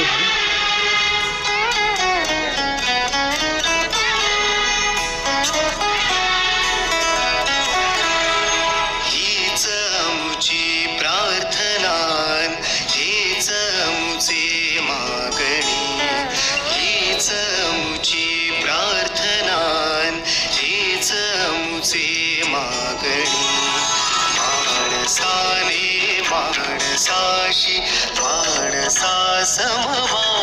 हीच मुची प्रार्थना हेच मुचे मागणी हीच मुची प्रार्थना हेच मुचे मागणी मागड साशी माण சமவா